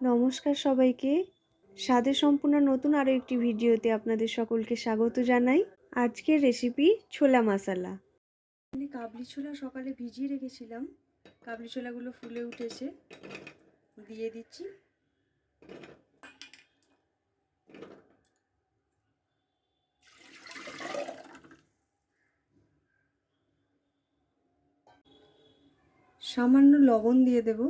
নমস্কার সবাইকে। স্বাদে সম্পূর্ণ নতুন আরও একটি ভিডিওতে আপনাদের সকলকে স্বাগত জানাই। আজকের রেসিপি ছোলা মশালা এখানে কাবলি ছোলা সকালে ভিজিয়ে রেখেছিলাম। কাবলি ছোলাগুলো ফুলে উঠেছে। দিয়ে দিচ্ছি। সামান্য লবণ দিয়ে দেব।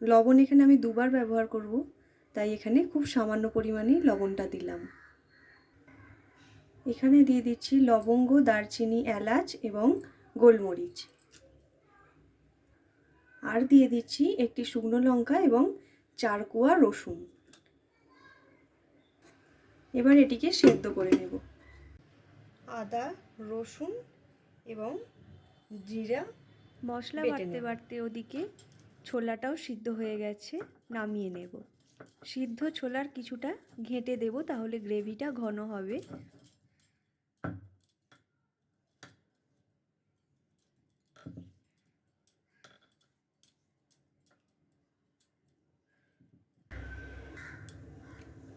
লবণ এখানে আমি দুবার ব্যবহার করব তাই এখানে খুব সামান্য পরিমাণে লবণটা দিলাম। এখানে দিয়ে দিচ্ছি লবঙ্গ দারচিনি এলাচ এবং গোলমরিচ। আর দিয়ে দিচ্ছি একটি শুকনো লঙ্কা এবং চার কোয়া রসুন। এবার এটিকে সেদ্ধ করে নেব। আদা রসুন এবং জিরা মশলা বাড়তে বাড়তে ওদিকে ছোলাটাও সিদ্ধ হয়ে গেছে, নামিয়ে নেব। সিদ্ধ ছোলার কিছুটা ঘেঁটে দেব, তাহলে গ্রেভিটা ঘন হবে।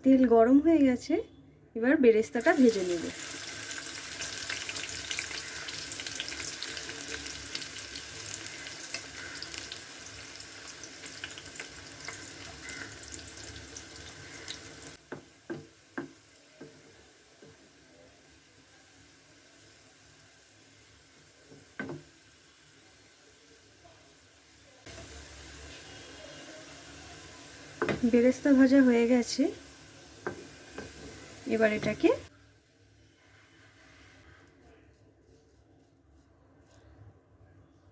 তেল গরম হয়ে গেছে, এবার বেরেস্তাটা ভেজে নেব। বেরেস্তা ভাজা হয়ে গেছে। এবার এটাকে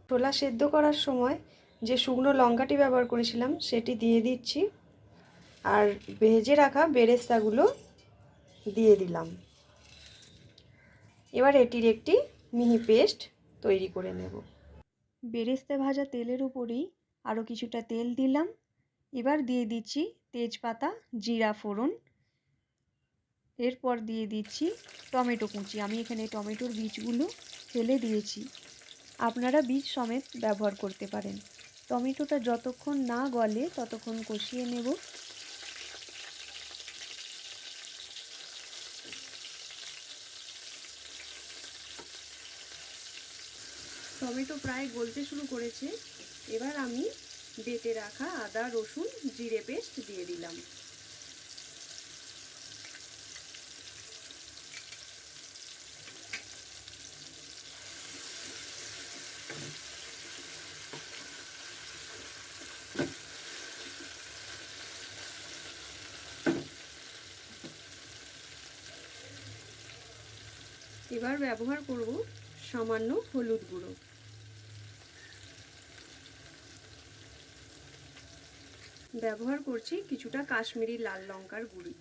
ছোলা সেদ্ধ করার সময় যে শুকনো লঙ্কাটি ব্যবহার করেছিলাম, সেটি দিয়ে দিচ্ছি। আর ভেজে রাখা বেরেস্তাগুলো দিয়ে দিলাম। এবার এটির একটি মিহি পেস্ট তৈরি করে নেব। বেরেস্তা ভাজা তেলের উপরেই আরও কিছুটা তেল দিলাম। এবার দিয়ে দিচ্ছি তেজপাতা, জিরা, ফোড়ন। এরপর দিয়ে দিচ্ছি টমেটো কুচি। আমি এখানে টমেটোর বীজগুলো ফেলে দিয়েছি। আপনারা বীজ সমেত ব্যবহার করতে পারেন। টমেটোটা যতক্ষণ না গলে ততক্ষণ কষিয়ে নেব। টমেটো প্রায় গলতে শুরু করেছে। এবার আমি বেটে রাখা আদা রসুন জিরে পেস্ট দিয়ে দিলাম। এবার ব্যবহার করব সামান্য হলুদ গুঁড়ো। ব্যবহার করছি কিছুটা কাশ্মীরি লাল লঙ্কার গুঁড়ি।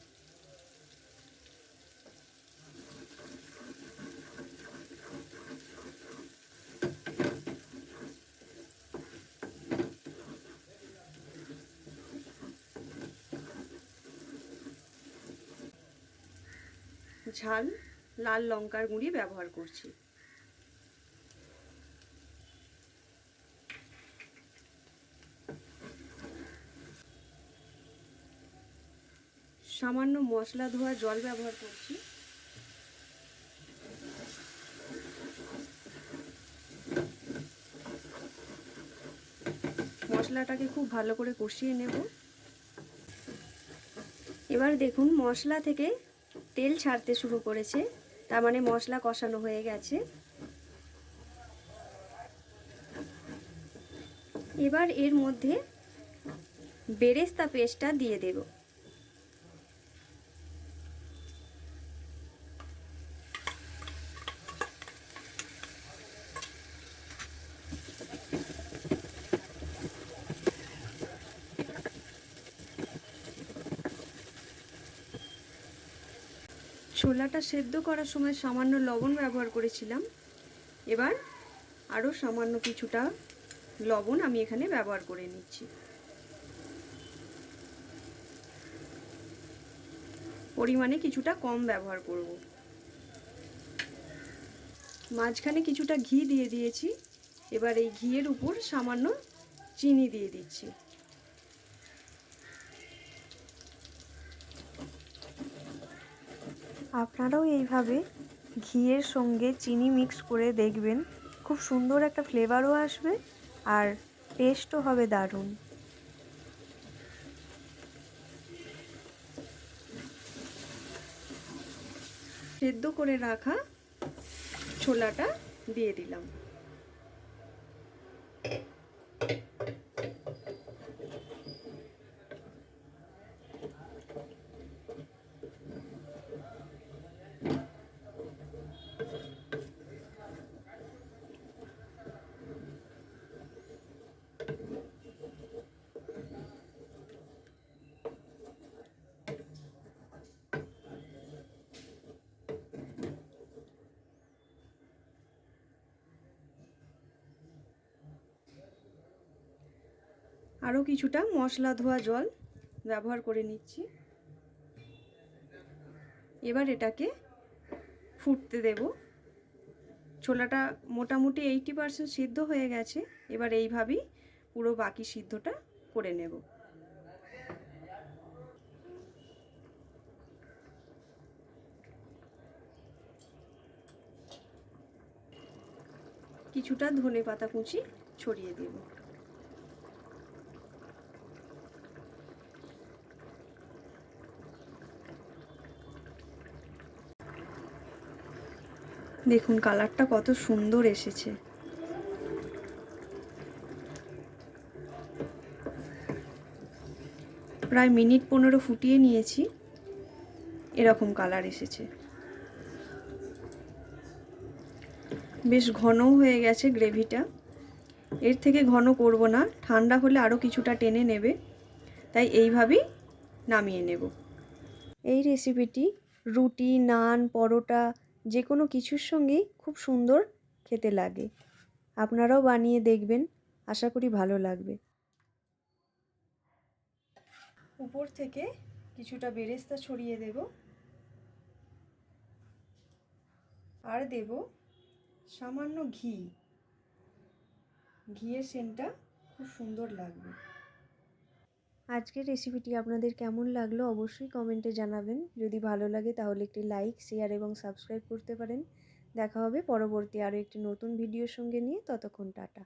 ঝাল লাল লঙ্কার গুঁড়ি ব্যবহার করছি। সামান্য মশলা ধোয়া জল ব্যবহার করছি। মশলাটাকে খুব ভালো করে কষিয়ে নেব। এবার দেখুন, মশলা থেকে তেল ছাড়তে শুরু করেছে। তার মানে মশলা কষানো হয়ে গেছে। এবার এর মধ্যে বেরেস্তা পেস্টটা দিয়ে দেব। ছোলাটা সেদ্ধ করার সময় সামান্য লবণ ব্যবহার করেছিলাম। এবার আরও সামান্য কিছুটা লবণ আমি এখানে ব্যবহার করে নিচ্ছি। পরিমাণে কিছুটা কম ব্যবহার করব। মাঝখানে কিছুটা ঘি দিয়ে দিয়েছি। এবার এই ঘিয়ের উপর সামান্য চিনি দিয়ে দিচ্ছি। আপনারাও এইভাবে ঘিয়ের সঙ্গে চিনি মিক্স করে দেখবেন। খুব সুন্দর একটা ফ্লেভারও আসবে আর টেস্টও হবে দারুণ। সেদ্ধ করে রাখা ছোলাটা দিয়ে দিলাম। আরও কিছুটা মশলা ধোয়া জল ব্যবহার করে নিচ্ছি। এবার এটাকে ফুটতে দেব। ছোলাটা মোটামুটি এইটি পারসেন্ট সিদ্ধ হয়ে গেছে। এবার এইভাবেই পুরো বাকি সিদ্ধটা করে নেব। কিছুটা ধনে পাতা কুচি ছড়িয়ে দেবো। দেখুন, কালারটা কত সুন্দর এসেছে। প্রায় মিনিট পনেরো ফুটিয়ে নিয়েছি, এরকম কালার এসেছে। বেশ ঘনও হয়ে গেছে গ্রেভিটা। এর থেকে ঘন করব না, ঠান্ডা হলে আরও কিছুটা টেনে নেবে, তাই এইভাবেই নামিয়ে নেব। এই রেসিপিটি রুটি, নান, পরোটা যে কোনো কিছুর সঙ্গেই খুব সুন্দর খেতে লাগে। আপনারাও বানিয়ে দেখবেন, আশা করি ভালো লাগবে। উপর থেকে কিছুটা বেরেস্তা ছড়িয়ে দেব। আর দেব সামান্য ঘি। ঘিয়ের সেন্টটা খুব সুন্দর লাগবে। আজকের রেসিপিটি আপনাদের কেমন লাগল অবশ্যই কমেন্টে জানাবেন। যদি ভালো লাগে তাহলে একটি লাইক শেয়ার এবং সাবস্ক্রাইব করতে পারেন। দেখা হবে পরবর্তী আরও একটি নতুন ভিডিওর সঙ্গে নিয়ে। ততক্ষণ টাটা।